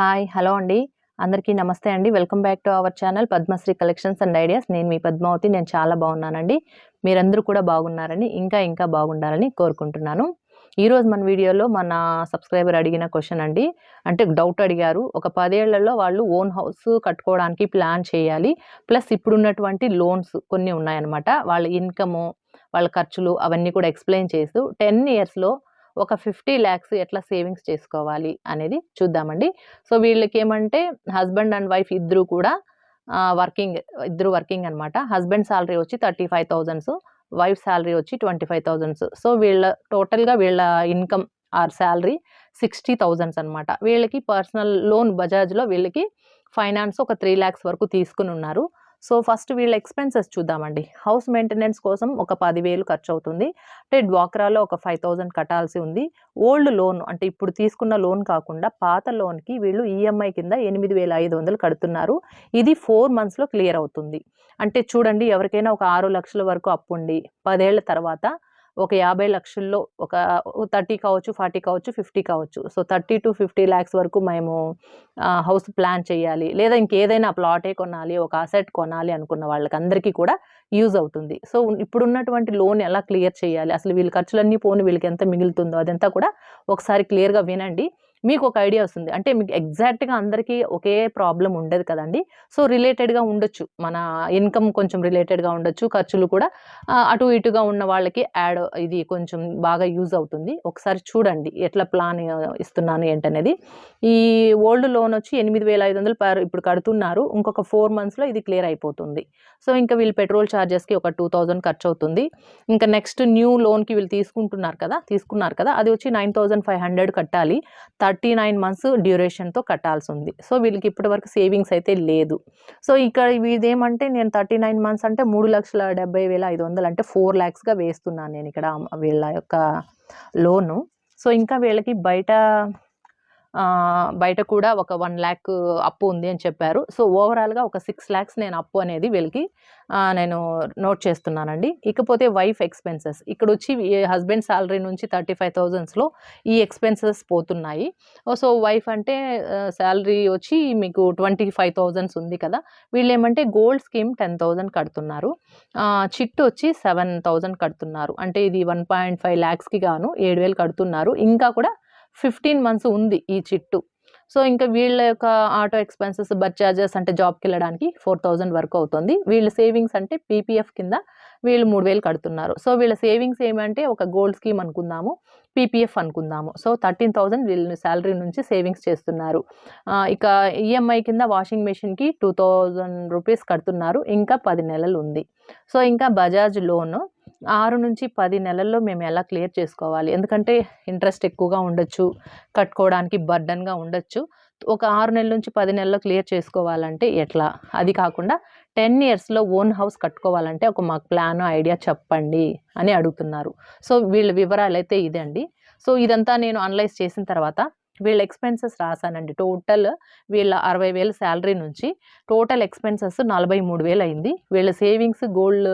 Hi hello అండి. అందరికీ నమస్తే అండి. Welcome back to our channel Padmasri collections and ideas. నేను మీ పద్మావతి. నేను చాలా బాగున్నానండి. మీరందరూ కూడా బాగున్నారని ఇంకా ఇంకా బాగుండాలని కోరుకుంటున్నాను. ఈరోజు మన వీడియోలో మన సబ్స్క్రైబర్ అడిగిన క్వశ్చన్ అండి. అంటే డౌట్ అడిగారు. ఒక పదేళ్ళలో వాళ్ళు ఓన్ హౌస్ కట్టుకోవడానికి ప్లాన్ చేయాలి. ప్లస్ ఇప్పుడున్నటువంటి లోన్స్ కొన్ని ఉన్నాయన్నమాట. వాళ్ళ ఇన్కము వాళ్ళ ఖర్చులు అవన్నీ కూడా ఎక్స్ప్లెయిన్ చేస్తూ టెన్ ఇయర్స్లో ఒక ఫిఫ్టీ ల్యాక్స్ ఎట్లా సేవింగ్స్ చేసుకోవాలి అనేది చూద్దామండి. సో వీళ్ళకి ఏమంటే హస్బెండ్ అండ్ వైఫ్ ఇద్దరు కూడా వర్కింగ్ ఇద్దరు వర్కింగ్ అనమాట హస్బెండ్ శాలరీ వచ్చి thirty five thousands wife salary వచ్చి ట్వంటీ ఫైవ్ థౌజండ్స్ సో వీళ్ళ టోటల్గా వీళ్ళ income or salary sixty thousands అనమాట వీళ్ళకి పర్సనల్ లోన్ బజాజ్లో వీళ్ళకి ఫైనాన్స్ ఒక త్రీ ల్యాక్స్ వరకు తీసుకుని ఉన్నారు. సో ఫస్ట్ వీళ్ళ ఎక్స్పెన్సెస్ చూద్దామండి. హౌస్ మెయింటెనెన్స్ కోసం ఒక పదివేలు ఖర్చు అవుతుంది అంటే డ్వాక్రాలో ఒక ఫైవ్ థౌజండ్ కట్టాల్సి ఉంది. ఓల్డ్ లోన్ అంటే ఇప్పుడు తీసుకున్న లోన్ కాకుండా పాత లోన్కి వీళ్ళు ఈఎంఐ కింద ఎనిమిది వేల ఐదు వందలు కడుతున్నారు. ఇది ఫోర్ మంత్స్లో క్లియర్ అవుతుంది. అంటే చూడండి ఎవరికైనా ఒక ఆరు లక్షల వరకు అప్పు ఉండి పదేళ్ళ తర్వాత ఒక యాభై లక్షల్లో ఒక థర్టీ కావచ్చు ఫార్టీ కావచ్చు ఫిఫ్టీ కావచ్చు. So thirty to fifty lakhs వరకు మేము హౌస్ ప్లాన్ చేయాలి. లేదా ఇంకేదైనా ప్లాటే కొనాలి ఒక అసెట్ కొనాలి అనుకున్న వాళ్ళకి అందరికీ కూడా యూజ్ అవుతుంది. సో ఇప్పుడున్నటువంటి లోన్ ఎలా క్లియర్ చేయాలి? అసలు వీళ్ళ ఖర్చులన్నీ పోను వీళ్ళకి ఎంత మిగులుతుందో అదంతా కూడా ఒకసారి క్లియర్గా వినండి. మీకు ఒక ఐడియా వస్తుంది. అంటే మీకు ఎగ్జాక్ట్గా అందరికీ ఒకే ప్రాబ్లం ఉండదు కదండి. సో రిలేటెడ్గా ఉండొచ్చు. మన ఇన్కమ్ కొంచెం రిలేటెడ్గా ఉండొచ్చు. ఖర్చులు కూడా అటు ఇటుగా ఉన్న వాళ్ళకి యాడ్ ఇది కొంచెం బాగా యూజ్ అవుతుంది. ఒకసారి చూడండి ఎట్లా ప్లాన్ ఇస్తున్నాను ఏంటనేది. ఈ ఓల్డ్ లోన్ వచ్చి ఎనిమిది వేల ఐదు వందలు పర్ ఇప్పుడు కడుతున్నారు. ఇంకొక ఫోర్ మంత్స్లో ఇది క్లియర్ అయిపోతుంది. సో ఇంకా వీళ్ళు పెట్రోల్ ఛార్జెస్కి ఒక టూ థౌజండ్ ఖర్చు అవుతుంది ఇంకా నెక్స్ట్ న్యూ లోన్కి వీళ్ళు తీసుకుంటున్నారు కదా తీసుకున్నారు కదా అది వచ్చి నైన్ థౌజండ్ ఫైవ్ హండ్రెడ్ కట్టాలి. థర్టీ నైన్ మంత్స్ డ్యూరేషన్తో కట్టాల్సి ఉంది సో వీళ్ళకి ఇప్పటి వరకు సేవింగ్స్ అయితే లేదు. సో ఇక్కడ ఇదేమంటే నేను థర్టీ నైన్ మంత్స్ అంటే మూడు లక్షల డెబ్బై వేల ఐదు వందలు అంటే ఫోర్ ల్యాక్స్గా వేస్తున్నాను నేను ఇక్కడ వీళ్ళ యొక్క లోను. సో ఇంకా వీళ్ళకి బయట బయట కూడా ఒక వన్ ల్యాక్ అప్పు ఉంది అని చెప్పారు. సో ఓవరాల్గా ఒక సిక్స్ ల్యాక్స్ నేను అప్పు అనేది వీళ్ళకి నేను నోట్ చేస్తున్నానండి. ఇకపోతే వైఫ్ ఎక్స్పెన్సెస్. ఇక్కడ వచ్చి హస్బెండ్ శాలరీ నుంచి థర్టీ ఫైవ్ థౌజండ్స్లో ఈ ఎక్స్పెన్సెస్ పోతున్నాయి. సో వైఫ్ అంటే శాలరీ వచ్చి మీకు ట్వంటీ ఫైవ్ థౌజండ్స్ ఉంది కదా. వీళ్ళు ఏమంటే గోల్డ్ స్కీమ్ టెన్ థౌజండ్ కడుతున్నారు. చిట్టు వచ్చి సెవెన్ థౌజండ్ కడుతున్నారు. అంటే ఇది వన్ పాయింట్ ఫైవ్ ల్యాక్స్కి గాను ఏడు వేలు కడుతున్నారు. ఇంకా కూడా ఫిఫ్టీన్ మంత్స్ ఉంది ఈ చిట్టు. సో ఇంకా వీళ్ళ యొక్క ఆటో ఎక్స్పెన్సెస్ బస్ ఛార్జెస్ అంటే జాబ్కి వెళ్ళడానికి ఫోర్ థౌజండ్ వరకు అవుతుంది. వీళ్ళ సేవింగ్స్ అంటే పీపీఎఫ్ కింద వీళ్ళు మూడు వేలు కడుతున్నారు. సో వీళ్ళ సేవింగ్స్ ఏమంటే ఒక గోల్డ్ స్కీమ్ అనుకుందాము పీపీఎఫ్ అనుకుందాము. సో థర్టీన్ థౌజండ్ వీళ్ళ శాలరీ నుంచి సేవింగ్స్ చేస్తున్నారు. ఇక ఈఎంఐ కింద వాషింగ్ మెషిన్కి టూ థౌజండ్ రూపీస్ కడుతున్నారు. ఇంకా పది నెలలు ఉంది. సో ఇంకా బజాజ్ లోన్ ఆరు నుంచి పది నెలల్లో మేము ఎలా క్లియర్ చేసుకోవాలి? ఎందుకంటే ఇంట్రెస్ట్ ఎక్కువగా ఉండొచ్చు కట్టుకోవడానికి బర్డన్గా ఉండొచ్చు. ఒక ఆరు నెలల నుంచి పది నెలల్లో క్లియర్ చేసుకోవాలంటే ఎట్లా? అది కాకుండా టెన్ ఇయర్స్లో ఓన్ హౌస్ కట్టుకోవాలంటే ఒక మాకు ప్లాన్ ఐడియా చెప్పండి అని అడుగుతున్నారు. సో వీళ్ళ వివరాలు అయితే ఇదండి సో ఇదంతా నేను అనలైజ్ చేసిన తర్వాత వీళ్ళ ఎక్స్పెన్సెస్ రాశానండి. టోటల్ వీళ్ళ అరవై వేల శాలరీ నుంచి టోటల్ ఎక్స్పెన్సెస్ నలభై మూడు వేలు అయింది. వీళ్ళ సేవింగ్స్ గోల్డ్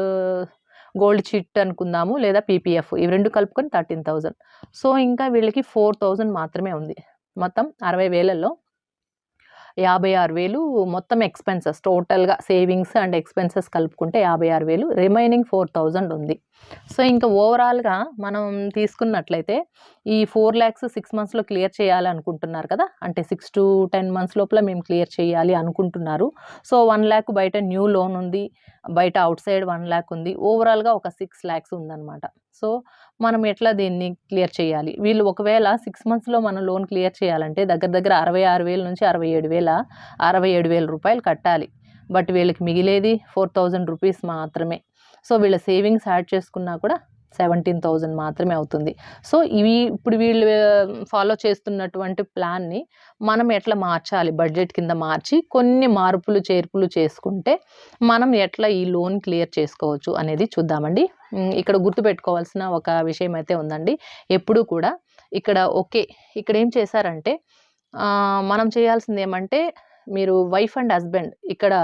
గోల్డ్ చిట్ అనుకుందాము లేదా పీపీఎఫ్ ఇవి రెండు కలుపుకొని థర్టీన్ థౌజండ్. సో ఇంకా వీళ్ళకి ఫోర్ థౌజండ్ మాత్రమే ఉంది. మొత్తం అరవై వేలలో యాభై ఆరు వేలు మొత్తం ఎక్స్పెన్సెస్ టోటల్గా సేవింగ్స్ అండ్ ఎక్స్పెన్సెస్ కలుపుకుంటే యాభై ఆరు వేలు. రిమైనింగ్ ఫోర్ థౌజండ్ ఉంది. సో ఇంకా ఓవరాల్గా మనం తీసుకున్నట్లయితే ఈ ఫోర్ ల్యాక్స్ సిక్స్ మంత్స్లో క్లియర్ చేయాలి అనుకుంటున్నారు కదా? అంటే సిక్స్ టు టెన్ మంత్స్ లోపల మేము క్లియర్ చేయాలి అనుకుంటున్నారు. సో వన్ ల్యాక్ బయట న్యూ లోన్ ఉంది బయట అవుట్ సైడ్ వన్ ల్యాక్ ఉంది. ఓవరాల్గా ఒక సిక్స్ ల్యాక్స్ ఉందన్నమాట. సో మనం ఎట్లా దీన్ని క్లియర్ చేయాలి? వీళ్ళు ఒకవేళ సిక్స్ మంత్స్లో మనం లోన్ క్లియర్ చేయాలంటే దగ్గర దగ్గర అరవై ఆరు వేల నుంచి అరవై ఏడు వేల అరవై ఏడు వేల రూపాయలు కట్టాలి. బట్ వీళ్ళకి మిగిలేది ఫోర్ థౌజండ్ రూపీస్ మాత్రమే. సో వీళ్ళ సేవింగ్స్ యాడ్ చేసుకున్నా కూడా సెవెంటీన్ థౌజండ్ మాత్రమే అవుతుంది. సో ఇవి ఇప్పుడు వీళ్ళు ఫాలో చేస్తున్నటువంటి ప్లాన్ని మనం ఎట్లా మార్చాలి? బడ్జెట్ కింద మార్చి కొన్ని మార్పులు చేర్పులు చేసుకుంటే మనం ఎట్లా ఈ లోన్ క్లియర్ చేసుకోవచ్చు అనేది చూద్దామండి. ఇక్కడ గుర్తుపెట్టుకోవాల్సిన ఒక విషయం అయితే ఉందండి. ఎప్పుడూ కూడా ఇక్కడ ఓకే. ఇక్కడ ఏం చేశారంటే మనం చేయాల్సింది ఏమంటే మీరు వైఫ్ అండ్ హస్బెండ్ ఇక్కడ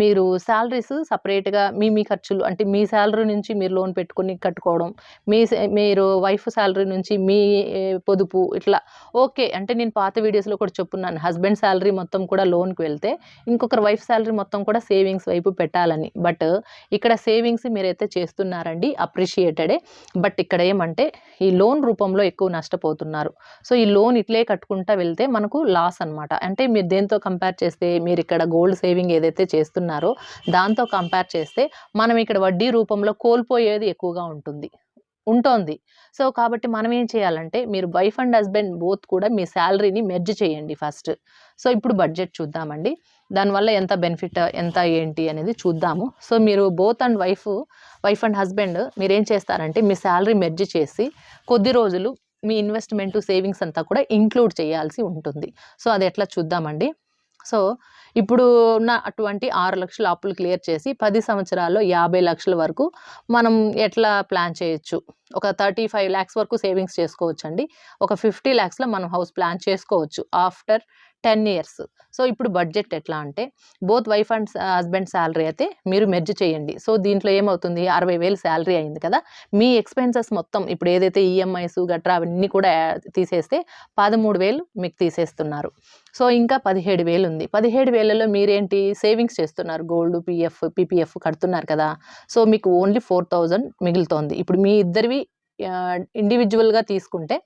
మీరు శాలరీస్ సపరేట్‌గా మీ మీ ఖర్చులు అంటే మీ శాలరీ నుంచి మీరు లోన్ పెట్టుకొని కట్టుకోవడం. మీ సే మీరు వైఫ్ శాలరీ నుంచి మీ పొదుపు ఇట్లా ఓకే. అంటే నేను పాత వీడియోస్‌లో కూడా చెప్పున్నాను. హస్బెండ్ శాలరీ మొత్తం కూడా లోన్‌కి వెళ్తే, ఇంకొకరు వైఫ్ శాలరీ మొత్తం కూడా సేవింగ్స్ వైపు పెట్టాలని. బట్ ఇక్కడ సేవింగ్స్ మీరైతే చేస్తున్నారండి. అప్రిషియేటెడే. బట్ ఇక్కడ ఏమంటే ఈ లోన్ రూపంలో ఎక్కువ నష్టపోతున్నారు. సో, ఈ లోన్ ఇట్లే కట్టుకుంటా వెళ్తే మనకు లాస్ అన్నమాట. అంటే మీరు దేంతో కంపేర్ చేస్తే మీరు ఇక్కడ గోల్డ్ సేవింగ్ ఏదైతే చేస్తున్నారో దాంతో కంపేర్ చేస్తే మనం ఇక్కడ వడ్డీ రూపంలో కోల్పోయేది ఎక్కువగా ఉంటుంది. ఉంటుంది సో, కాబట్టి మనం ఏం చేయాలంటే మీరు వైఫ్ అండ్ హస్బెండ్ బోత్ కూడా మీ శాలరీని మెర్జ్ చేయండి ఫస్ట్. సో, ఇప్పుడు బడ్జెట్ చూద్దామండి. దానివల్ల ఎంత బెనిఫిట్ ఎంత ఏంటి అనేది చూద్దాము. సో, మీరు both and wife, wife and husband మీరేం చేస్తారంటే మీ శాలరీ మెర్జ్ చేసి కొద్ది రోజులు మీ ఇన్వెస్ట్‌మెంట్, సేవింగ్స్ అంతా కూడా ఇంక్లూడ్ చేయాల్సి ఉంటుంది. సో, అది ఎట్లా చూద్దామండి. సో, ఇప్పుడు ఉన్న అటువంటి ఆరు లక్షల అప్పులు క్లియర్ చేసి పది సంవత్సరాల్లో యాభై లక్షల వరకు మనం ఎట్లా ప్లాన్ చేయొచ్చు. ఒక 35,00,000 వరకు సేవింగ్స్ చేసుకోవచ్చండి. ఒక 50,00,000లో మనం హౌస్ ప్లాన్ చేసుకోవచ్చు. After 10 years. సో, ఇప్పుడు బడ్జెట్ ఎట్లా అంటే both wife and husband salary అయితే మీరు మెర్జ్ చేయండి. సో, దీంట్లో ఏమవుతుంది అరవై వేలు శాలరీ అయింది కదా! మీ ఎక్స్‌పెన్సెస్ మొత్తం ఇప్పుడు ఏదైతే ఈఎంఐస్ గట్రా అవన్నీ కూడా తీసేస్తే పదమూడు వేలు మీకు తీసేస్తున్నారు. సో, ఇంకా 17,000 ఉంది. 17,000లో మీరేంటి సేవింగ్స్ చేస్తున్నారు. గోల్డ్, పీఎఫ్, పీపీఎఫ్ కడుతున్నారు కదా! సో, మీకు ఓన్లీ 4,000 మిగులుతోంది. ఇప్పుడు మీ ఇద్దరివి ఇండివిజువల్గా తీసుకుంటే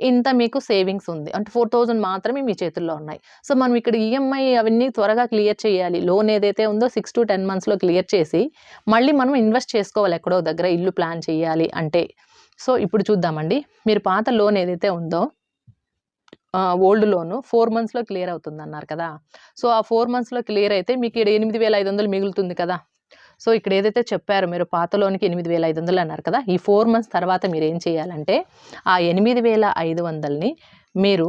ఇంత మీకు సేవింగ్స్ ఉంది. అంటే 4,000 మాత్రమే మీ చేతుల్లో ఉన్నాయి. సో, మనం ఇక్కడ ఈఎంఐ అవన్నీ త్వరగా క్లియర్ చేయాలి. లోన్ ఏదైతే ఉందో 6-10 మంత్స్‌లో క్లియర్ చేసి మళ్ళీ మనం ఇన్వెస్ట్ చేసుకోవాలి ఎక్కడో దగ్గర ఇల్లు ప్లాన్ చేయాలి అంటే. సో, ఇప్పుడు చూద్దామండి. మీరు పాత లోన్ ఏదైతే ఉందో ఓల్డ్ లోను ఫోర్ మంత్స్‌లో క్లియర్ అవుతుంది అన్నారు కదా! సో, ఆ ఫోర్ మంత్స్‌లో క్లియర్ అయితే మీకు ఈడ 8,500 మిగులుతుంది కదా! సో, ఇక్కడ ఏదైతే చెప్పారో మీరు పాత లోన్‌కి 8,500 అన్నారు కదా! ఈ ఫోర్ మంత్స్ తర్వాత మీరు ఏం చేయాలంటే ఆ 8,500ని మీరు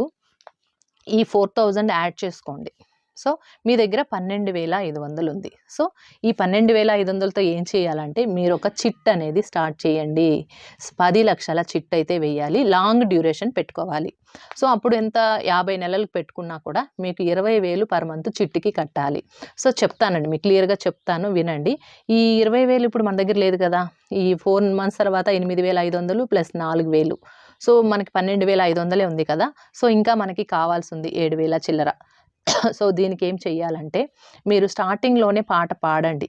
ఈ 4,000 యాడ్ చేసుకోండి. సో, మీ దగ్గర 12,500 ఉంది. సో, ఈ 12,500తో ఏం చేయాలంటే మీరు ఒక చిట్ అనేది స్టార్ట్ చేయండి. పది లక్షల చిట్ అయితే వేయాలి. లాంగ్ డ్యూరేషన్ పెట్టుకోవాలి. సో, అప్పుడు ఎంత 50 నెలలకు పెట్టుకున్నా కూడా మీకు ఇరవై వేలు పర్ మంత్ చిట్టుకి కట్టాలి. సో, చెప్తానండి మీకు క్లియర్‌గా చెప్తాను వినండి. ఈ ఇరవై వేలు ఇప్పుడు మన దగ్గర లేదు కదా! ఈ ఫోర్ మంత్స్ తర్వాత 8,500 ప్లస్ 4,000 సో, మనకి 12,500 ఉంది కదా! సో, ఇంకా మనకి కావాల్సింది ఏడు వేల చిల్లర. సో, దీనికి ఏం చేయాలంటే మీరు స్టార్టింగ్‌లోనే పాట పాడండి.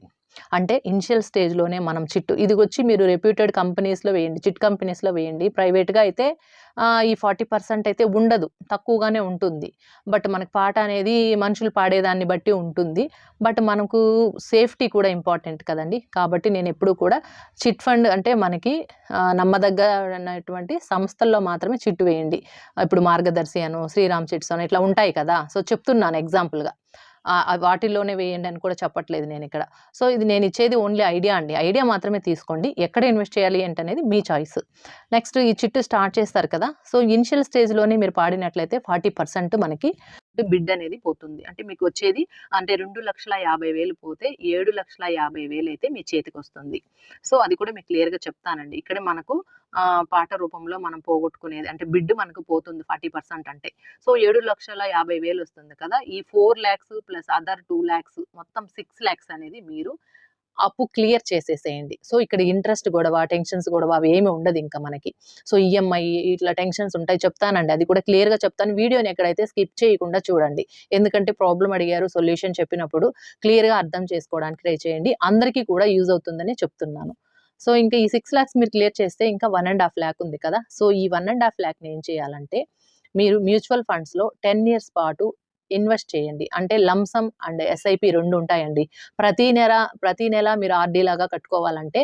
అంటే ఇనిషియల్ స్టేజ్‌లోనే మనం చిట్టు ఇది వచ్చి మీరు రెప్యూటెడ్ కంపెనీస్‌లో వేయండి. చిట్ కంపెనీస్‌లో వేయండి. ప్రైవేట్‌గా అయితే ఈ 40% అయితే ఉండదు. తక్కువగానే ఉంటుంది. బట్ మనకు పాట అనేది మనుషులు పాడేదాన్ని బట్టి ఉంటుంది. బట్ మనకు సేఫ్టీ కూడా ఇంపార్టెంట్ కదండీ! కాబట్టి నేను ఎప్పుడూ కూడా చిట్ ఫండ్ అంటే మనకి ఆహ్, నమ్మదగ్గనటువంటి సంస్థల్లో మాత్రమే చిట్టు వేయండి. ఇప్పుడు మార్గదర్శి అను శ్రీరామ్ చిట్స్ అని ఇట్లా ఉంటాయి కదా! సో, చెప్తున్నాను ఎగ్జాంపుల్‌గా. వాటిల్లోనే వేయండి అని కూడా చెప్పట్లేదు నేను ఇక్కడ సో, ఇది నేను ఇచ్చేది ఓన్లీ ఐడియా అండి. ఐడియా మాత్రమే తీసుకోండి. ఎక్కడ ఇన్వెస్ట్ చేయాలి ఏంటనేది మీ చాయిస్. నెక్స్ట్ ఈ చిట్టు స్టార్ట్ చేస్తారు కదా! సో, ఇనిషియల్ స్టేజ్‌లోనే మీరు పాడినట్లయితే 40% మనకి బిడ్ అనేది పోతుంది. అంటే మీకు వచ్చేది అంటే 2,50,000 పోతే 7,50,000 అయితే మీ చేతికొస్తుంది. సో, అది కూడా మీకు క్లియర్‌గా చెప్తానండి. ఇక్కడ మనకు పాట రూపంలో మనం పోగొట్టుకునేది అంటే బిడ్ మనకు పోతుంది 40% అంటే. సో, 7,50,000 వస్తుంది కదా! ఈ 4,00,000 ప్లస్ అదర్ టూ ల్యాక్స్ మొత్తం 6,00,000 అనేది మీరు అప్పు క్లియర్ చేసేసేయండి. సో, ఇక్కడ ఇంట్రెస్ట్ గొడవ, టెన్షన్స్ గొడవ అవి ఏమీ ఉండదు ఇంకా మనకి. సో, ఈఎంఐ ఇట్లా టెన్షన్స్ ఉంటాయి చెప్తానండి. అది కూడా క్లియర్‌గా చెప్తాను. వీడియోని ఎక్కడైతే స్కిప్ చేయకుండా చూడండి. ఎందుకంటే ప్రాబ్లమ్ అడిగారు సొల్యూషన్ చెప్పినప్పుడు క్లియర్‌గా అర్థం చేసుకోవడానికి ట్రై చేయండి. అందరికీ కూడా యూజ్ అవుతుందని చెప్తున్నాను. సో ఇంకా ఈ సిక్స్ ల్యాక్స్ మీరు క్లియర్ చేస్తే ఇంకా వన్ అండ్ హాఫ్ ల్యాక్ ఉంది కదా. సో ఈ వన్ అండ్ హాఫ్ ల్యాక్ని ఏం చేయాలంటే మీరు మ్యూచువల్ ఫండ్స్లో టెన్ ఇయర్స్ పాటు ఇన్వెస్ట్ చేయండి. అంటే లంసమ్ అండ్ ఎస్ఐపి రెండు ఉంటాయండి. ప్రతి నెల ప్రతి నెల మీరు ఆర్డీ లాగా కట్టుకోవాలంటే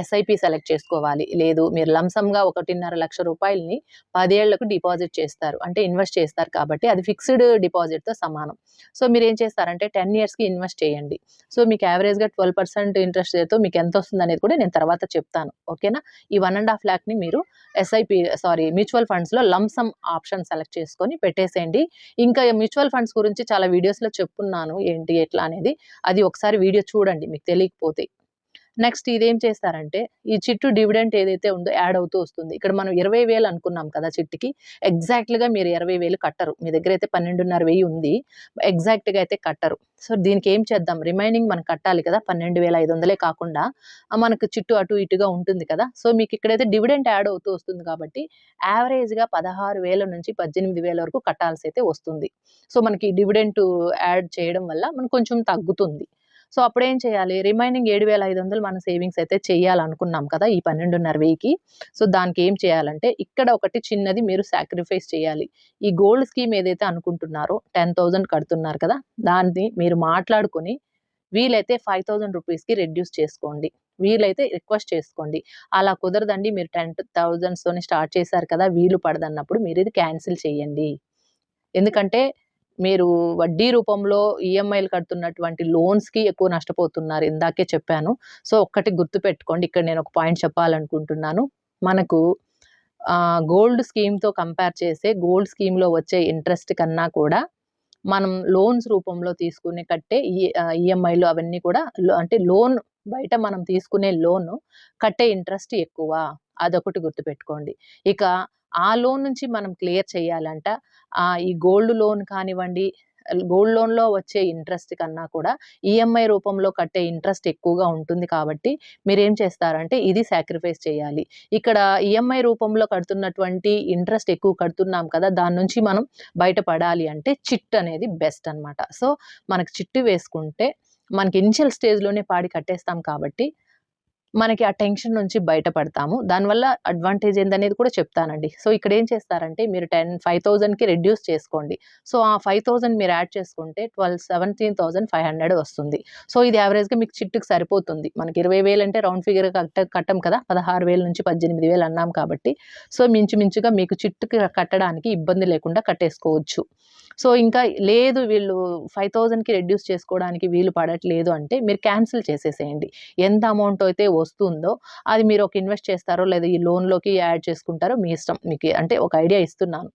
ఎస్ఐపి సెలెక్ట్ చేసుకోవాలి. లేదు మీరు లంసమ్గా ఒకటిన్నర లక్ష రూపాయలని పదేళ్ళకు డిపాజిట్ చేస్తారు. అంటే ఇన్వెస్ట్ చేస్తారు కాబట్టి అది ఫిక్స్డ్ డిపాజిట్‌తో సమానం. సో, మీరు ఏం చేస్తారంటే 10 ఇయర్స్‌కి ఇన్వెస్ట్ చేయండి. సో, మీకు యావరేజ్‌గా 12% ఇంట్రెస్ట్ రేట్‌తో మీకు ఎంత వస్తుందనేది కూడా నేను తర్వాత చెప్తాను. ఓకేనా? ఈ 1,50,000ని మీరు ఎస్ఐపి సారీ మ్యూచువల్ ఫండ్స్‌లో లంసమ్ ఆప్షన్ సెలెక్ట్ చేసుకొని పెట్టేసేయండి. ఇంకా మ్యూచువల్ ఫండ్స్ గురించి చాలా వీడియోస్‌లో చెప్పున్నాను. ఏంటి ఎట్లా అనేది. అది ఒకసారి వీడియో చూడండి మీకు తెలియకపోతే. నెక్స్ట్ ఇదేం చేస్తారంటే ఈ చిట్టు డివిడెంట్ ఏదైతే ఉందో యాడ్ అవుతూ వస్తుంది. ఇక్కడ మనం ఇరవై వేలు అనుకున్నాం కదా చిట్టుకి ఎగ్జాక్ట్గా మీరు ఇరవై వేలు కట్టరు. మీ దగ్గర అయితే పన్నెండున్నర వెయ్యి ఉంది ఎగ్జాక్ట్గా అయితే కట్టరు. సో దీనికి ఏం చేద్దాం? రిమైనింగ్ మనం కట్టాలి కదా పన్నెండు వేల ఐదు వందలే కాకుండా మనకు చిట్టు అటు ఇటుగా ఉంటుంది కదా. సో మీకు ఇక్కడైతే డివిడెంట్ యాడ్ అవుతూ వస్తుంది కాబట్టి యావరేజ్గా పదహారు వేల నుంచి పద్దెనిమిది వేల వరకు కట్టాల్సి అయితే వస్తుంది. సో మనకి డివిడెంట్ యాడ్ చేయడం వల్ల మనకు కొంచెం తగ్గుతుంది. సో అప్పుడు ఏం చేయాలి? రిమైనింగ్ ఏడు వేల ఐదు వందలు మన సేవింగ్స్ అయితే చేయాలనుకున్నాం కదా ఈ పన్నెండున్నర వెయ్యికి సో దానికి ఏం చేయాలంటే ఇక్కడ ఒకటి చిన్నది మీరు సాక్రిఫైస్ చేయాలి. ఈ గోల్డ్ స్కీమ్ ఏదైతే అనుకుంటున్నారో టెన్ థౌజండ్ కడుతున్నారు కదా దాన్ని మీరు మాట్లాడుకొని వీలైతే ఫైవ్ థౌజండ్ రూపీస్కి రెడ్యూస్ చేసుకోండి. వీలైతే రిక్వెస్ట్ చేసుకోండి. అలా కుదరదండి మీరు టెన్ థౌజండ్స్తోని స్టార్ట్ చేశారు కదా వీలు పడదన్నప్పుడు మీరు ఇది క్యాన్సిల్ చేయండి. ఎందుకంటే మీరు వడ్డీ రూపంలో ఈఎంఐలు కడుతున్నటువంటి లోన్స్కి ఎక్కువ నష్టపోతున్నారు ఇందాకే చెప్పాను. సో ఒక్కటి గుర్తుపెట్టుకోండి. ఇక్కడ నేను ఒక పాయింట్ చెప్పాలనుకుంటున్నాను. మనకు గోల్డ్ స్కీమ్తో కంపేర్ చేస్తే గోల్డ్ స్కీమ్లో వచ్చే ఇంట్రెస్ట్ కన్నా కూడా మనం లోన్స్ రూపంలో తీసుకునే కట్టే e, ఈ ఈఎంఐలు అవన్నీ కూడా అంటే లోన్ బయట మనం తీసుకునే లోన్ కట్టే ఇంట్రెస్ట్ ఎక్కువ. అదొకటి గుర్తుపెట్టుకోండి. ఇక ఆ లోన్ నుంచి మనం క్లియర్ చేయాలంట. ఈ గోల్డ్ లోన్ కానివ్వండి గోల్డ్ లోన్లో వచ్చే ఇంట్రెస్ట్ కన్నా కూడా ఈఎంఐ రూపంలో కట్టే ఇంట్రెస్ట్ ఎక్కువగా ఉంటుంది కాబట్టి మీరు ఏం చేస్తారంటే ఇది సాక్రిఫైస్ చేయాలి. ఇక్కడ ఈఎంఐ రూపంలో కడుతున్నటువంటి ఇంట్రెస్ట్ ఎక్కువ కడుతున్నాం కదా దాని నుంచి మనం బయటపడాలి అంటే చిట్ అనేది బెస్ట్ అన్నమాట. సో మనకు చిట్టు వేసుకుంటే మనకి ఇనిషియల్ స్టేజ్లోనే పాడి కట్టేస్తాం కాబట్టి మనకి ఆ టెన్షన్ నుంచి బయటపడతాము. దానివల్ల అడ్వాంటేజ్ ఏందనేది కూడా చెప్తానండి. సో ఇక్కడ ఏం చేస్తారంటే మీరు టెన్ ఫైవ్ థౌజండ్కి రెడ్యూస్ చేసుకోండి. సో ఆ ఫైవ్ థౌజండ్ మీరు యాడ్ చేసుకుంటే twelve seventeen thousand five hundred వస్తుంది. సో ఇది యావరేజ్గా మీకు చిట్టుకు సరిపోతుంది. మనకి ఇరవై వేలు అంటే రౌండ్ ఫిగర్ కట్ట కట్టం కదా? పదహారు వేల నుంచి పద్దెనిమిది వేలు అన్నాం కాబట్టి. సో మించుమించుగా మీకు చిట్టుకి కట్టడానికి ఇబ్బంది లేకుండా కట్టేసుకోవచ్చు. సో ఇంకా లేదు వీళ్ళు ఫైవ్ థౌజండ్కి రెడ్యూస్ చేసుకోవడానికి వీలు పడట్లేదు అంటే మీరు క్యాన్సిల్ చేసేసేయండి. ఎంత అమౌంట్ అయితే వస్తుందో అది మీరు ఒక ఇన్వెస్ట్ చేస్తారో లేదా ఈ లోన్లోకి యాడ్ చేసుకుంటారో మీ ఇష్టం. మీకు అంటే ఒక ఐడియా ఇస్తున్నాను.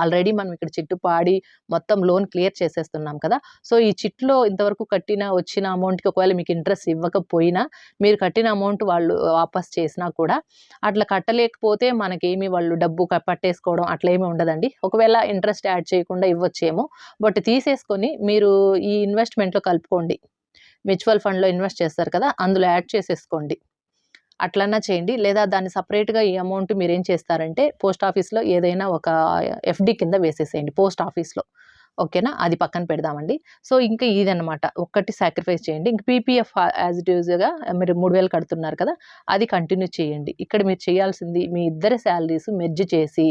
ఆల్రెడీ మనం ఇక్కడ చిట్టు పాడి మొత్తం లోన్ క్లియర్ చేసేస్తున్నాం కదా. సో ఈ చిట్లో ఇంతవరకు కట్టిన వచ్చిన అమౌంట్కి ఒకవేళ మీకు ఇంట్రెస్ట్ ఇవ్వకపోయినా మీరు కట్టిన అమౌంట్ వాళ్ళు వాపస్ చేసినా కూడా అట్లా కట్టలేకపోతే మనకేమి వాళ్ళు డబ్బు పట్టేసుకోవడం అట్లా ఏమి ఉండదండి. ఒకవేళ ఇంట్రెస్ట్ యాడ్ చేయకుండా ఇవ్వచ్చేమో బట్ తీసేసుకొని మీరు ఈ ఇన్వెస్ట్మెంట్లో కలుపుకోండి. మ్యూచువల్ ఫండ్లో ఇన్వెస్ట్ చేస్తారు కదా అందులో యాడ్ చేసేసుకోండి. అట్లన్నా చేయండి. లేదా దాన్ని సపరేట్గా ఈ అమౌంట్ మీరు ఏం చేస్తారంటే పోస్ట్ ఆఫీస్లో ఏదైనా ఒక ఎఫ్డి కింద వేసేసేయండి పోస్ట్ ఆఫీస్లో. ఓకేనా? అది పక్కన పెడదామండి. సో ఇంకా ఇదనమాట ఒక్కటి సాక్రిఫైస్ చేయండి. ఇంక పీపీఎఫ్ యాజ్ ఇట్ యూజ్గా మీరు మూడు వేలు కడుతున్నారు కదా అది కంటిన్యూ చేయండి. ఇక్కడ మీరు చేయాల్సింది మీ ఇద్దరి శాలరీస్ మెర్జ్ చేసి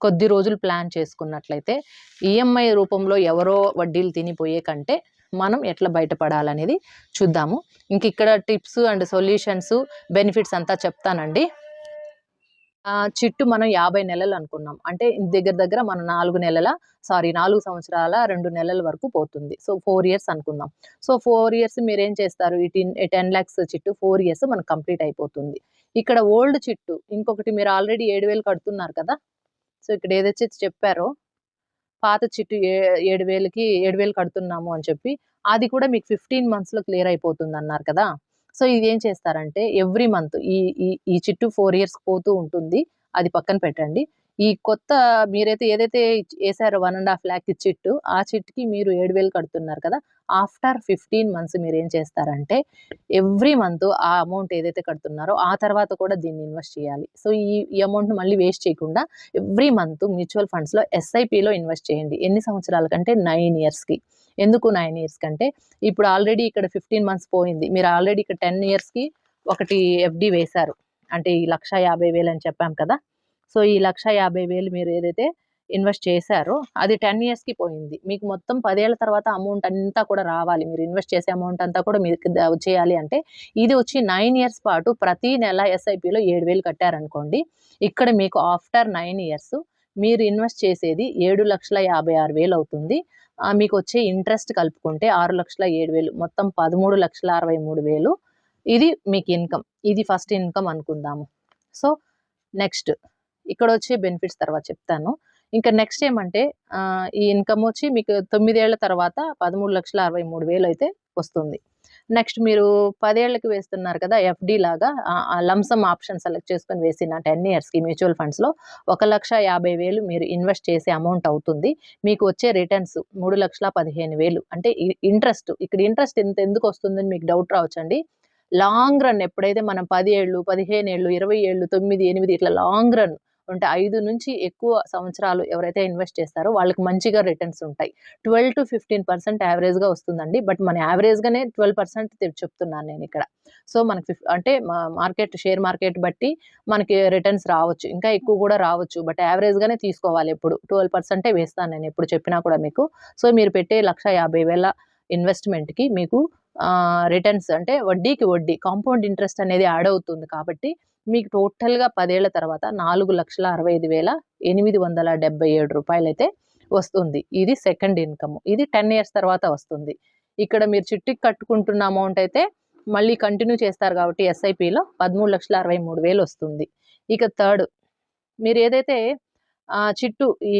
కొద్ది రోజులు ప్లాన్ చేసుకున్నట్లయితే ఈఎంఐ రూపంలో ఎవరో వడ్డీలు తినిపోయే కంటే మనం ఎట్లా బయటపడాలనేది చూద్దాము. ఇంక ఇక్కడ టిప్స్ అండ్ సొల్యూషన్స్ బెనిఫిట్స్ అంతా చెప్తానండి. చిట్టు మనం యాభై నెలలు అనుకున్నాం. అంటే దగ్గర దగ్గర మనం నాలుగు నెలల సారీ నాలుగు సంవత్సరాల రెండు నెలల వరకు పోతుంది. సో ఫోర్ ఇయర్స్ అనుకుందాం. సో ఫోర్ ఇయర్స్ మీరు ఏం చేస్తారు? ఈ టెన్ టెన్ ల్యాక్స్ చిట్టు ఫోర్ ఇయర్స్ మనకు కంప్లీట్ అయిపోతుంది. ఇక్కడ ఓల్డ్ చిట్టు ఇంకొకటి మీరు ఆల్రెడీ ఏడు వేలు కడుతున్నారు కదా? సో ఇక్కడ ఏదైతే చెప్పారో పాత చిట్టు ఏ ఏడు వేలకి ఏడు వేలు కడుతున్నాము అని చెప్పి అది కూడా మీకు ఫిఫ్టీన్ మంత్స్లో క్లియర్ అయిపోతుంది అన్నారు కదా. సో ఇది ఏం చేస్తారంటే ఎవ్రీ మంత్ ఈ ఈ చిట్టు ఫోర్ ఇయర్స్ పోతూ ఉంటుంది. అది పక్కన పెట్టండి. ఈ కొత్త మీరైతే ఏదైతే వేసారో one and half lakh chit ఆ చిట్టుకి మీరు ఏడు వేలు కడుతున్నారు కదా ఆఫ్టర్ ఫిఫ్టీన్ మంత్స్ మీరు ఏం చేస్తారంటే ఎవ్రీ మంత్ ఆ అమౌంట్ ఏదైతే కడుతున్నారో ఆ తర్వాత కూడా దీన్ని ఇన్వెస్ట్ చేయాలి. సో ఈ ఈ అమౌంట్ మళ్ళీ వేస్ట్ చేయకుండా ఎవ్రీ మంత్ మ్యూచువల్ ఫండ్స్లో ఎస్ఐపిలో ఇన్వెస్ట్ చేయండి. ఎన్ని సంవత్సరాల కంటే నైన్ ఇయర్స్కి ఎందుకు నైన్ ఇయర్స్ కంటే? ఇప్పుడు ఆల్రెడీ ఇక్కడ ఫిఫ్టీన్ మంత్స్ పోయింది. మీరు ఆల్రెడీ ఇక్కడ టెన్ ఇయర్స్కి ఒకటి ఎఫ్డి వేశారు. అంటే ఈ లక్ష యాభై వేలు అని చెప్పాం కదా. సో ఈ లక్ష యాభై వేలు మీరు ఏదైతే ఇన్వెస్ట్ చేశారో అది టెన్ ఇయర్స్కి పోయింది. మీకు మొత్తం పదేళ్ళ తర్వాత అమౌంట్ అంతా కూడా రావాలి. మీరు ఇన్వెస్ట్ చేసే అమౌంట్ అంతా కూడా మీకు చేయాలి వచ్చేయాలి అంటే ఇది వచ్చి నైన్ ఇయర్స్ పాటు ప్రతి నెల ఎస్ఐపిలో ఏడు వేలు కట్టారనుకోండి. ఇక్కడ మీకు ఆఫ్టర్ నైన్ ఇయర్స్ మీరు ఇన్వెస్ట్ చేసేది ఏడు లక్షల యాభై ఆరు వేలు అవుతుంది. ఆ, మీకు వచ్చే ఇంట్రెస్ట్ కలుపుకుంటే ఆరు లక్షల ఏడు వేలు మొత్తం పదమూడు లక్షల అరవై మూడు వేలు. ఇది మీకు ఇన్కమ్. ఇది ఫస్ట్ ఇన్కమ్ అనుకుందాము. So next. ఇక్కడ వచ్చే బెనిఫిట్స్ తర్వాత చెప్తాను. ఇంకా నెక్స్ట్ ఏమంటే ఈ ఇన్కమ్ వచ్చి మీకు తొమ్మిదేళ్ళ తర్వాత పదమూడు లక్షల అరవై మూడు వేలు అయితే వస్తుంది. నెక్స్ట్ మీరు పదేళ్ళకి వేస్తున్నారు కదా ఎఫ్డి లాగా లంసమ్ ఆప్షన్ సెలెక్ట్ చేసుకొని వేసిన టెన్ ఇయర్స్కి మ్యూచువల్ ఫండ్స్లో ఒక లక్ష యాభై వేలు మీరు ఇన్వెస్ట్ చేసే అమౌంట్ అవుతుంది. మీకు వచ్చే రిటర్న్స్ మూడు లక్షల పదిహేను వేలు. అంటే ఇంట్రెస్ట్ ఇక్కడ ఇంట్రెస్ట్ ఎంత ఎందుకు వస్తుందని మీకు డౌట్ రావచ్చండి. లాంగ్ రన్ ఎప్పుడైతే మనం పది ఏళ్ళు పదిహేను ఏళ్ళు ఇరవై ఏళ్ళు తొమ్మిది ఎనిమిది ఇట్లా లాంగ్ రన్ అంటే ఐదు నుంచి ఎక్కువ సంవత్సరాలు ఎవరైతే ఇన్వెస్ట్ చేస్తారో వాళ్ళకి మంచిగా రిటర్న్స్ ఉంటాయి. ట్వెల్వ్ టు ఫిఫ్టీన్ పర్సెంట్ యావరేజ్గా వస్తుందండి. బట్ మన యావరేజ్గానే ట్వెల్వ్ పర్సెంట్ చెప్తున్నాను నేను ఇక్కడ. సో మనకి ఫిఫ్ అంటే మార్కెట్ షేర్ మార్కెట్ బట్టి మనకి రిటర్న్స్ రావచ్చు. ఇంకా ఎక్కువ కూడా రావచ్చు. బట్ యావరేజ్గానే తీసుకోవాలి ఎప్పుడు. ట్వెల్వ్ పర్సెంటే వేస్తాను నేను ఎప్పుడు చెప్పినా కూడా మీకు. సో మీరు పెట్టే లక్ష యాభై వేల ఇన్వెస్ట్మెంట్కి మీకు రిటర్న్స్ అంటే వడ్డీకి వడ్డీ కాంపౌండ్ ఇంట్రెస్ట్ అనేది యాడ్ అవుతుంది కాబట్టి మీకు టోటల్గా పదేళ్ళ తర్వాత నాలుగు లక్షల అరవై ఐదు వేల ఎనిమిది వందల డెబ్బై ఏడు రూపాయలు అయితే వస్తుంది. ఇది సెకండ్ ఇన్కమ్. ఇది టెన్ ఇయర్స్ తర్వాత వస్తుంది. ఇక్కడ మీరు చిట్టికి కట్టుకుంటున్న అమౌంట్ అయితే మళ్ళీ కంటిన్యూ చేస్తారు కాబట్టి ఎస్ఐపిలో పదమూడు లక్షల అరవై మూడు వేలు వస్తుంది. ఇక థర్డ్ మీరు ఏదైతే చిట్టు ఈ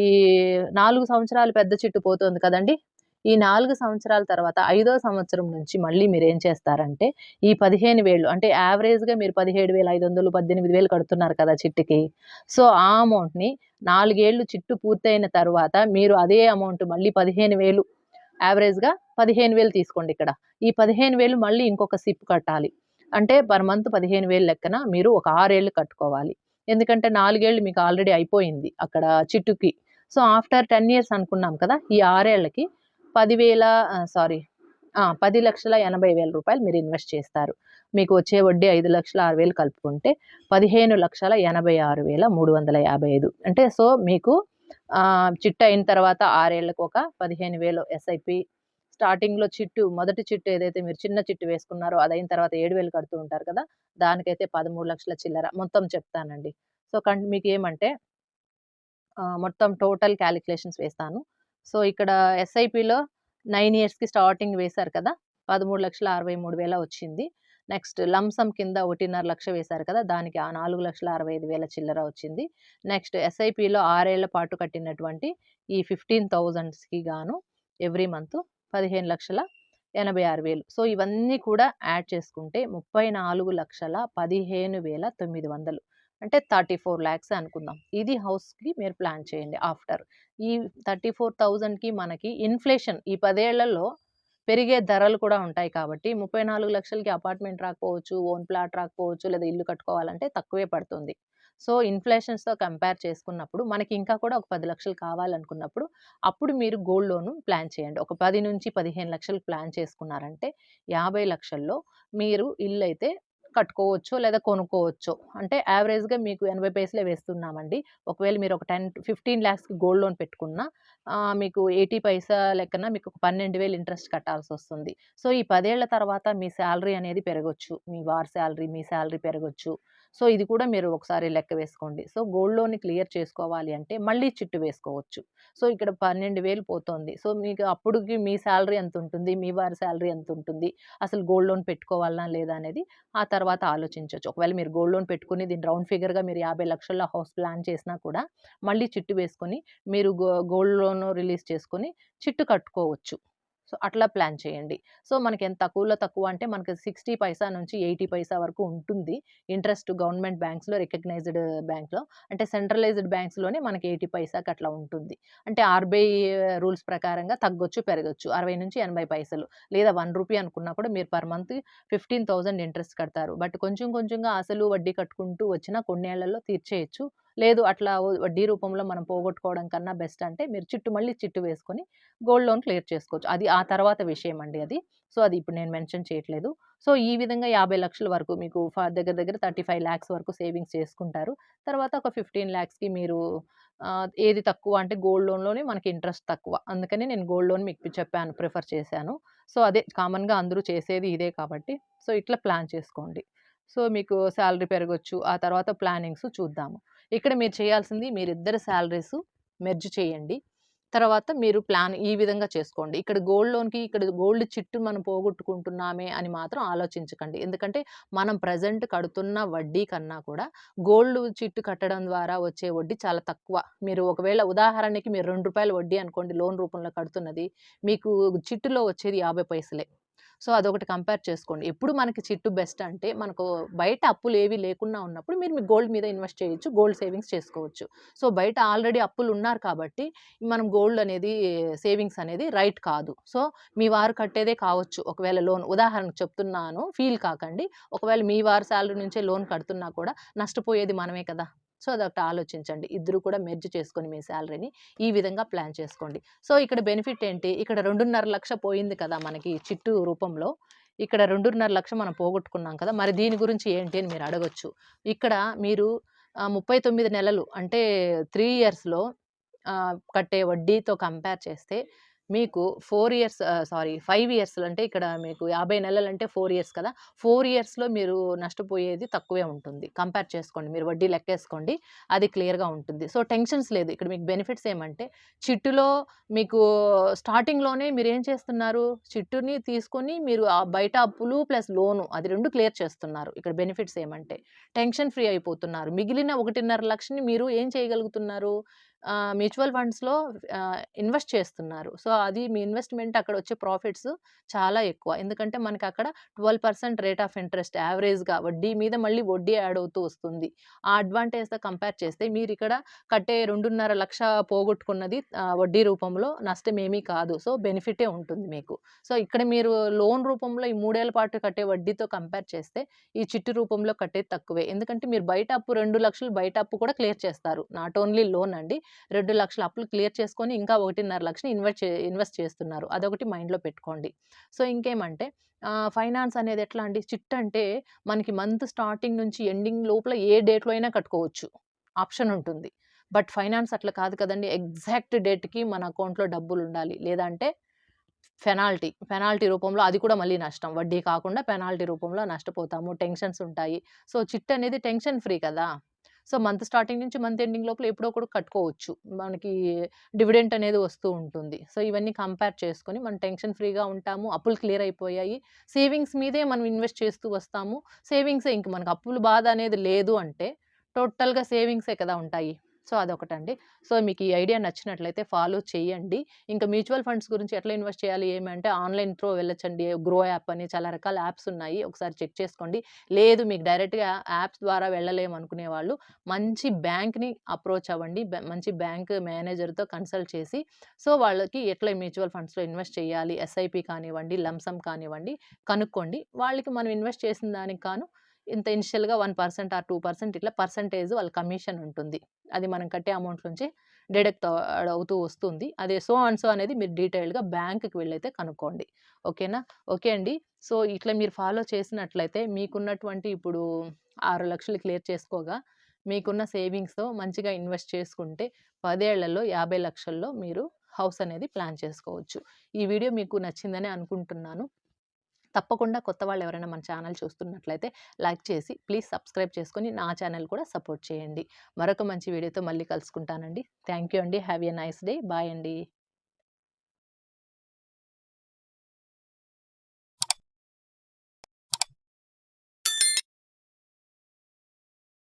నాలుగు సంవత్సరాలు పెద్ద చిట్టు పోతుంది కదండి ఈ నాలుగు సంవత్సరాల తర్వాత ఐదో సంవత్సరం నుంచి మళ్ళీ మీరు ఏం చేస్తారంటే ఈ పదిహేను వేలు అంటే యావరేజ్గా మీరు పదిహేడు వేల ఐదు వందలు పద్దెనిమిది వేలు కడుతున్నారు కదా చిట్టుకి. సో ఆ అమౌంట్ని నాలుగేళ్ళు చిట్టు పూర్తయిన తర్వాత మీరు అదే అమౌంట్ మళ్ళీ పదిహేను వేలు యావరేజ్గా పదిహేను వేలు తీసుకోండి ఇక్కడ. ఈ పదిహేను వేలు మళ్ళీ ఇంకొక సిప్ కట్టాలి. అంటే పర్ మంత్ పదిహేను వేలు లెక్కన మీరు ఒక ఆరేళ్ళు కట్టుకోవాలి. ఎందుకంటే నాలుగేళ్ళు మీకు ఆల్రెడీ అయిపోయింది అక్కడ చిట్టుకి. సో ఆఫ్టర్ టెన్ ఇయర్స్ అనుకున్నాం కదా ఈ ఆరేళ్ళకి పదివేల సారీ పది లక్షల ఎనభై వేల రూపాయలు మీరు ఇన్వెస్ట్ చేస్తారు. మీకు వచ్చే వడ్డీ ఐదు లక్షల ఆరు వేలు కలుపుకుంటే పదిహేను లక్షల ఎనభై ఆరు వేల మూడు వందల యాభై ఐదు. అంటే సో మీకు చిట్టు అయిన తర్వాత ఆరేళ్ళకు ఒక పదిహేను వేలు ఎస్ఐపి స్టార్టింగ్లో చిట్టు మొదటి చిట్టు ఏదైతే మీరు చిన్న చిట్టు వేసుకున్నారో అది అయిన తర్వాత ఏడు వేలు కడుతూ ఉంటారు కదా దానికైతే పదమూడు లక్షల చిల్లర మొత్తం చెప్తానండి. సో కం మీకు ఏమంటే మొత్తం టోటల్ క్యాలిక్యులేషన్స్ వేస్తాను. సో ఇక్కడ ఎస్ఐపిలో నైన్ ఇయర్స్కి స్టార్టింగ్ వేశారు కదా పదమూడు లక్షల అరవై మూడు వేల వచ్చింది. నెక్స్ట్ లంసమ్ కింద ఒకటిన్నర లక్ష వేశారు కదా దానికి ఆ నాలుగు లక్షల అరవై ఐదు వేల చిల్లర వచ్చింది. నెక్స్ట్ ఎస్ఐపిలో ఆరేళ్ళ పాటు కట్టినటువంటి ఈ ఫిఫ్టీన్ థౌజండ్స్కి గాను ఎవ్రీ మంత్ పదిహేను లక్షల ఎనభై ఆరు వేలు. సో ఇవన్నీ కూడా యాడ్ చేసుకుంటే ముప్పై నాలుగు లక్షల పదిహేను వేల తొమ్మిది వందలు. అంటే థర్టీ ఫోర్ ల్యాక్స్ అనుకుందాం. ఇది హౌస్కి మీరు ప్లాన్ చేయండి ఆఫ్టర్. ఈ థర్టీ ఫోర్ థౌజండ్కి మనకి ఇన్ఫ్లేషన్ ఈ పదేళ్ళలో పెరిగే ధరలు కూడా ఉంటాయి కాబట్టి ముప్పై నాలుగు లక్షలకి అపార్ట్మెంట్ రాకపోవచ్చు ఓన్ ప్లాట్ రాకపోవచ్చు లేదా ఇల్లు కట్టుకోవాలంటే తక్కువే పడుతుంది. సో ఇన్ఫ్లేషన్స్తో కంపేర్ చేసుకున్నప్పుడు మనకి ఇంకా కూడా ఒక పది లక్షలు కావాలనుకున్నప్పుడు అప్పుడు మీరు గోల్డ్ లోన్ ప్లాన్ చేయండి. ఒక పది నుంచి పదిహేను లక్షలు ప్లాన్ చేసుకున్నారంటే యాభై లక్షల్లో మీరు ఇల్లు అయితే కట్టుకోవచ్చు లేదా కొనుక్కోవచ్చు. అంటే యావరేజ్గా మీకు ఎనభై పైసలే వేస్తున్నామండి. ఒకవేళ మీరు ఒక టెన్ ఫిఫ్టీన్ ల్యాక్స్కి గోల్డ్ లోన్ పెట్టుకున్నా మీకు ఎయిటీ పైసా లెక్కన మీకు ఒక పన్నెండు వేలు ఇంట్రెస్ట్ కట్టాల్సి వస్తుంది. సో ఈ పదేళ్ళ తర్వాత మీ శాలరీ అనేది పెరగచ్చు. మీ వార్ శాలరీ మీ శాలరీ పెరగచ్చు. సో ఇది కూడా మీరు ఒకసారి లెక్క వేసుకోండి. సో గోల్డ్ లోన్ క్లియర్ చేసుకోవాలి అంటే మళ్ళీ చిట్టు వేసుకోవచ్చు. సో ఇక్కడ పన్నెండు వేలు పోతుంది. సో మీకు అప్పుడుకి మీ శాలరీ ఎంత ఉంటుంది? మీ వారి శాలరీ ఎంత ఉంటుంది? అసలు గోల్డ్ లోన్ పెట్టుకోవాలా లేదా అనేది ఆ తర్వాత ఆలోచించవచ్చు ఒకవేళ మీరు గోల్డ్ లోన్ పెట్టుకుని దీని రౌండ్ ఫిగర్గా మీరు యాభై లక్షల హౌస్ ప్లాన్ చేసినా కూడా మళ్ళీ చిట్టు వేసుకొని మీరు గోల్డ్ లోన్ రిలీజ్ చేసుకొని చిట్టు కట్టుకోవచ్చు. సో అట్లా ప్లాన్ చేయండి. సో మనకి ఎంత తక్కువలో తక్కువ అంటే మనకి సిక్స్టీ పైసా నుంచి ఎయిటీ పైసా వరకు ఉంటుంది ఇంట్రెస్ట్ గవర్నమెంట్ బ్యాంక్స్లో రికగ్నైజ్డ్ బ్యాంక్లో అంటే సెంట్రలైజ్డ్ బ్యాంక్స్లోనే మనకి ఎయిటీ పైసాకి అట్లా ఉంటుంది. అంటే ఆర్బీఐ రూల్స్ ప్రకారంగా తగ్గొచ్చు పెరగచ్చు. అరవై నుంచి ఎనభై పైసలు లేదా వన్ రూపీ అనుకున్నా కూడా మీరు per month fifteen thousand interest కడతారు. బట్ కొంచెం కొంచెంగా అసలు వడ్డీ కట్టుకుంటూ వచ్చిన కొన్నేళ్ళలో తీర్చేయచ్చు. లేదు అట్లా వడ్డీ రూపంలో మనం పోగొట్టుకోవడం కన్నా బెస్ట్ అంటే మీరు చిట్టు మళ్ళీ చిట్టు వేసుకొని గోల్డ్ లోన్ క్లియర్ చేసుకోవచ్చు. అది ఆ తర్వాత విషయం అండి అది. సో అది ఇప్పుడు నేను మెన్షన్ చేయట్లేదు. సో ఈ విధంగా యాభై లక్షల వరకు మీకు దగ్గర దగ్గర థర్టీ ఫైవ్ ల్యాక్స్ వరకు సేవింగ్స్ చేసుకుంటారు. తర్వాత ఒక ఫిఫ్టీన్ ల్యాక్స్కి మీరు ఏది తక్కువ అంటే గోల్డ్ లోన్లోనే మనకి ఇంట్రెస్ట్ తక్కువ. అందుకని నేను గోల్డ్ లోన్ మీకు చెప్పాను ప్రిఫర్ చేశాను. సో అదే కామన్గా అందరూ చేసేది ఇదే కాబట్టి. సో ఇట్లా ప్లాన్ చేసుకోండి. సో మీకు శాలరీ పెరగచ్చు. ఆ తర్వాత ప్లానింగ్స్ చూద్దాము. ఇక్కడ మీరు చేయాల్సింది మీరిద్దరు శాలరీస్ మెర్జ్ చేయండి. తర్వాత మీరు ప్లాన్ ఈ విధంగా చేసుకోండి. ఇక్కడ గోల్డ్ లోన్కి ఇక్కడ గోల్డ్ చిట్టు మనం పోగొట్టుకుంటున్నామే అని మాత్రం ఆలోచించకండి. ఎందుకంటే మనం ప్రజెంట్ కడుతున్న వడ్డీ కన్నా కూడా గోల్డ్ చిట్టు కట్టడం ద్వారా వచ్చే వడ్డీ చాలా తక్కువ. మీరు ఒకవేళ ఉదాహరణకి మీరు రెండు రూపాయల వడ్డీ అనుకోండి లోన్ రూపంలో కడుతున్నది మీకు చిట్టులో వచ్చేది యాభై పైసలే. సో అదొకటి కంపేర్ చేసుకోండి. ఎప్పుడు మనకి చిట్టు బెస్ట్ అంటే మనకు బయట అప్పులు ఏవి లేకుండా ఉన్నప్పుడు మీరు మీ గోల్డ్ మీద ఇన్వెస్ట్ చేయొచ్చు గోల్డ్ సేవింగ్స్ చేసుకోవచ్చు. సో బయట ఆల్రెడీ అప్పులు ఉన్నారు కాబట్టి మనం గోల్డ్ అనేది సేవింగ్స్ అనేది రైట్ కాదు. సో మీ వారు కట్టేదే కావచ్చు. ఒకవేళ లోన్ ఉదాహరణకు చెప్తున్నాను ఫీల్ కాకండి. ఒకవేళ మీ వారు శాలరీ నుంచే లోన్ కడుతున్నా కూడా నష్టపోయేది మనమే కదా! సో అదొకటి ఆలోచించండి. ఇద్దరు కూడా మెర్జ్ చేసుకొని మీ శాలరీని ఈ విధంగా ప్లాన్ చేసుకోండి. సో ఇక్కడ బెనిఫిట్ ఏంటి? ఇక్కడ రెండున్నర లక్ష పోయింది కదా మనకి చిట్టు రూపంలో. ఇక్కడ రెండున్నర లక్ష మనం పోగొట్టుకున్నాం కదా మరి దీని గురించి ఏంటి అని మీరు అడగొచ్చు. ఇక్కడ మీరు ముప్పై తొమ్మిది నెలలు అంటే త్రీ ఇయర్స్లో కట్టే వడ్డీతో కంపేర్ చేస్తే మీకు four years sorry five years అంటే ఇక్కడ మీకు యాభై నెలలు అంటే ఫోర్ ఇయర్స్ కదా ఫోర్ ఇయర్స్లో మీరు నష్టపోయేది తక్కువే ఉంటుంది. కంపేర్ చేసుకోండి మీరు వడ్డీ లెక్కేసుకోండి అది క్లియర్గా ఉంటుంది. సో టెన్షన్స్ లేదు. ఇక్కడ మీకు బెనిఫిట్స్ ఏమంటే చిట్టులో మీకు స్టార్టింగ్లోనే మీరు ఏం చేస్తున్నారు? చిట్టుని తీసుకొని మీరు ఆ బయట అప్పులు ప్లస్ లోను అది రెండు క్లియర్ చేస్తున్నారు. ఇక్కడ బెనిఫిట్స్ ఏమంటే టెన్షన్ ఫ్రీ అయిపోతున్నారు. మిగిలిన ఒకటిన్నర లక్షని మీరు ఏం చేయగలుగుతున్నారు? మ్యూచువల్ ఫండ్స్లో ఇన్వెస్ట్ చేస్తున్నారు. సో అది మీ ఇన్వెస్ట్మెంట్ అక్కడ వచ్చే ప్రాఫిట్స్ చాలా ఎక్కువ. ఎందుకంటే మనకి అక్కడ twelve percent rate of interest యావరేజ్గా వడ్డీ మీద మళ్ళీ వడ్డీ యాడ్ అవుతూ వస్తుంది. ఆ అడ్వాంటేజ్తో కంపేర్ చేస్తే మీరు ఇక్కడ కట్టే రెండున్నర లక్ష పోగొట్టుకున్నది వడ్డీ రూపంలో నష్టం ఏమీ కాదు. సో బెనిఫిటే ఉంటుంది మీకు. సో ఇక్కడ మీరు లోన్ రూపంలో ఈ మూడేళ్ళ పాటు కట్టే వడ్డీతో కంపేర్ చేస్తే ఈ చిట్టు రూపంలో కట్టేది తక్కువే. ఎందుకంటే మీరు బయట అప్పు రెండు లక్షలు బయట అప్పు కూడా క్లియర్ చేస్తారు. నాట్ ఓన్లీ లోన్ అండి. రెండు లక్షల అప్పులు క్లియర్ చేసుకొని ఇంకా ఒకటిన్నర లక్షలు ఇన్వెస్ట్ ఇన్వెస్ట్ చేస్తున్నారు. అదొకటి మైండ్లో పెట్టుకోండి. సో ఇంకేమంటే ఫైనాన్స్ అనేది ఎట్లా అండి? చిట్ అంటే మనకి మంత్ స్టార్టింగ్ నుంచి ఎండింగ్ లోపల ఏ డేట్లో అయినా కట్టుకోవచ్చు. ఆప్షన్ ఉంటుంది. బట్ ఫైనాన్స్ అట్లా కాదు కదండి. ఎగ్జాక్ట్ డేట్కి మన అకౌంట్లో డబ్బులు ఉండాలి. లేదంటే పెనాల్టీ పెనాల్టీ రూపంలో అది కూడా మళ్ళీ నష్టం. వడ్డీ కాకుండా పెనాల్టీ రూపంలో నష్టపోతాము. టెన్షన్స్ ఉంటాయి. సో చిట్ అనేది టెన్షన్ ఫ్రీ కదా! సో మంత్ స్టార్టింగ్ నుంచి మంత్ ఎండింగ్ లోపల ఎప్పుడో కూడా కట్టుకోవచ్చు. మనకి డివిడెంట్ అనేది వస్తూ ఉంటుంది. సో ఇవన్నీ కంపేర్ చేసుకొని మనం టెన్షన్ ఫ్రీగా ఉంటాము అప్పులు క్లియర్ అయిపోయాయి. సేవింగ్స్ మీదే మనం ఇన్వెస్ట్ చేస్తూ వస్తాము. సేవింగ్సే ఇంక మనకు అప్పులు బాధ అనేది లేదు అంటే టోటల్గా సేవింగ్సే కదా ఉంటాయి. సో అదొకటండి. సో మీకు ఈ ఐడియా నచ్చినట్లయితే ఫాలో చేయండి. ఇంకా మ్యూచువల్ ఫండ్స్ గురించి ఎట్లా ఇన్వెస్ట్ చేయాలి ఏమంటే ఆన్లైన్ త్రో వెళ్ళొచ్చండి. గ్రో యాప్ అని చాలా రకాల యాప్స్ ఉన్నాయి. ఒకసారి చెక్ చేసుకోండి. లేదు మీకు డైరెక్ట్గా యాప్స్ ద్వారా వెళ్ళలేము అనుకునే వాళ్ళు మంచి బ్యాంక్ని అప్రోచ్ అవ్వండి. మంచి బ్యాంక్ మేనేజర్తో కన్సల్ట్ చేసి సో వాళ్ళకి ఎట్లా మ్యూచువల్ ఫండ్స్లో ఇన్వెస్ట్ చేయాలి? ఎస్ఐపి కానివ్వండి లంసమ్ కానివ్వండి కనుక్కోండి. వాళ్ళకి మనం ఇన్వెస్ట్ చేసిన దానికి కాను ఇంత ఇనిషియల్గా one percent or two percent ఇట్లా పర్సంటేజ్ వాళ్ళ కమిషన్ ఉంటుంది. అది మనం కట్టే అమౌంట్ నుంచి డిడక్ట్ అవుతూ వస్తుంది. అదే సో అండ్ సో అనేది మీరు డీటెయిల్డ్గా బ్యాంకుకి వెళ్ళైతే కనుక్కోండి. ఓకేనా? ఓకే అండి. సో ఇట్లా మీరు ఫాలో చేసినట్లయితే మీకున్నటువంటి ఇప్పుడు ఆరు లక్షలు క్లియర్ చేసుకోగా మీకున్న సేవింగ్స్తో మంచిగా ఇన్వెస్ట్ చేసుకుంటే పదేళ్ళలో యాభై లక్షల్లో మీరు హౌస్ అనేది ప్లాన్ చేసుకోవచ్చు. ఈ వీడియో మీకు నచ్చిందని అనుకుంటున్నాను. తప్పకుండా కొత్త వాళ్ళు ఎవరైనా మన ఛానల్ చూస్తున్నట్లయితే లైక్ చేసి ప్లీజ్ సబ్స్క్రైబ్ చేసుకొని నా ఛానల్ కూడా సపోర్ట్ చేయండి. మరొక మంచి వీడియోతో మళ్ళీ కలుసుకుంటానండి. థ్యాంక్ యూ అండి. Have a nice day. Bye అండి.